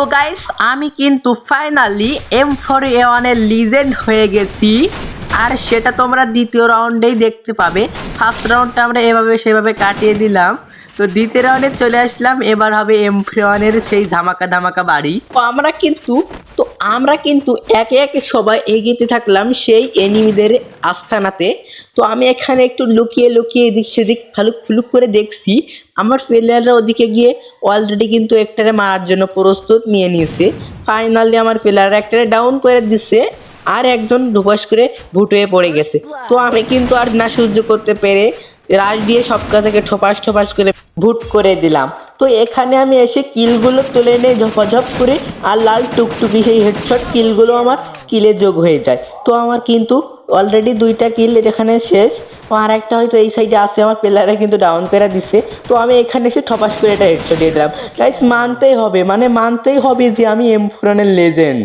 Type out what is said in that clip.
তো গাইস আমি কিন্তু ফাইনালি এম ফর এ ওয়ানের লিজেন্ড হয়ে গেছি। আর সেটা তোমরা দ্বিতীয় রাউন্ডেই দেখতে পাবে। ফার্স্ট রাউন্ডটা আমরা এভাবে সেভাবে কাটিয়ে দিলাম। তো দ্বিতীয় রাউন্ডে চলে আসলাম। এবার হবে এম ফ্রি ওয়ানের সেই ধামাকা ধামাকা বাড়ি। তো আমরা কিন্তু তো আমরা কিন্তু একে একে সবাই এগিয়ে থাকলাম সেই এনিমিদের আস্থানাতে তো আমি এখানে একটু লুকিয়ে লুকিয়ে এদিক সেদিক ফালুক ফুলুক করে দেখছি। আমার প্লেয়াররা ওদিকে গিয়ে অলরেডি কিন্তু একটারে মারার জন্য প্রস্তুত নিয়ে নিয়েছে। ফাইনালি আমার প্লেয়াররা একটারে ডাউন করে দিচ্ছে আর একজন ডুবাস করে ভুট হয়ে পড়ে গেছে। তো আমি কিন্তু আর না সহ্য করতে পেরে রাশ দিয়ে সব কাছাকে ঠোপাস ঠোপাস করে ভুট করে দিলাম। তো এখানে আমি এসে কিলগুলো তুলে নিয়ে ঝপাঝপ করে আর লাল টুকটুকি সেই হেডশট কিলগুলো আমার কিলে যোগ হয়ে যায়। তো আমার কিন্তু অলরেডি দুইটা কিল এখানে শেষ। আর একটা হয়তো এই সাইডে আসে আমার প্লেয়ারে কিন্তু ডাউন করে দিছে। তো আমি এখানে এসে ঠপাস করে এটা হেডশট দিয়ে দিলাম। গাইস মানতেই হবে মানে মানতেই হবে যে আমি এম ফোরানের লেজেন্ড